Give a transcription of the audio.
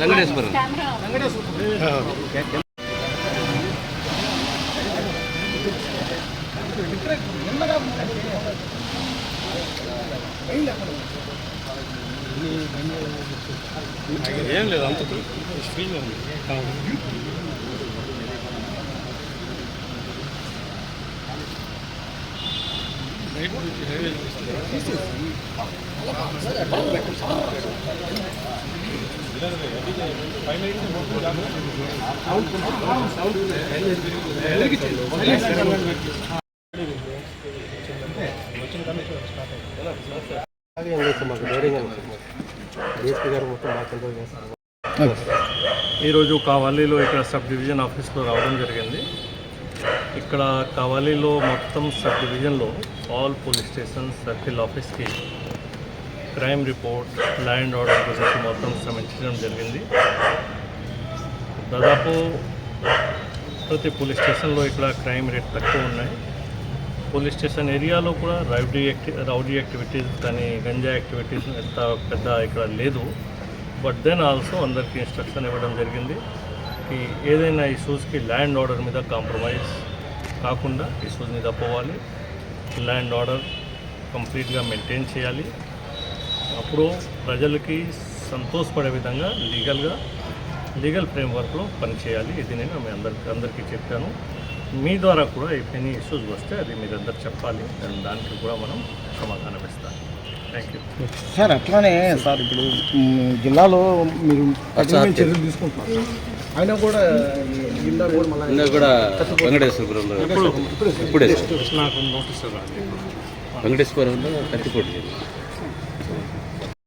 వెంకటేశ్వరం ఏం లేదు అంత స్క్రీన్ ఉంది ఈరోజు కావాలిలో ఇక్కడ సబ్ డివిజన్ ఆఫీస్లో రావడం జరిగింది. ఇక్కడ కావలిలో మొత్తం సబ్ డివిజన్లో ఆల్ పోలీస్ స్టేషన్ సర్కిల్ ఆఫీస్కి క్రైమ్ రిపోర్ట్ ల్యాండ్ ఆర్డర్ గురించి మొత్తం సమీక్షించడం జరిగింది. దాదాపు ప్రతి పోలీస్ స్టేషన్లో ఇక్కడ క్రైమ్ రేట్ తక్కువ ఉన్నాయి. పోలీస్ స్టేషన్ ఏరియాలో కూడా రౌడీ యాక్టి రౌడీ యాక్టివిటీస్ కానీ గంజా యాక్టివిటీస్ ఎంత పెద్ద ఇక్కడ లేదు. బట్ దెన్ ఆల్సో అందరికీ ఇన్స్ట్రక్షన్ ఇవ్వడం జరిగింది. ఈ ఏదైనా ఇష్యూస్కి ల్యాండ్ ఆర్డర్ మీద కాంప్రమైజ్ కాకుండా ఇష్యూస్ మీద పోవాలి. ల్యాండ్ ఆర్డర్ కంప్లీట్గా మెయింటైన్ చేయాలి. అప్పుడు ప్రజలకి సంతోషపడే విధంగా లీగల్గా లీగల్ ఫ్రేమ్వర్క్లో పనిచేయాలి. ఇది నేను మీ అందరికి అందరికీ చెప్పాను. మీ ద్వారా కూడా ఎనీ ఇష్యూస్ వస్తే అది మీరు అందరు చెప్పాలి. దాని- దానికి కూడా మనం సమాధానం ఇస్తాం. థ్యాంక్ యూ సార్ అట్లానే సార్ ఇప్పుడు జిల్లాలో మీరు చర్యలు తీసుకుంటున్నారు. అయినా కూడా ఇంకా కూడా వెంకటేశ్వరం ఇప్పుడే వెంకటేశ్వరం కత్తిపోటు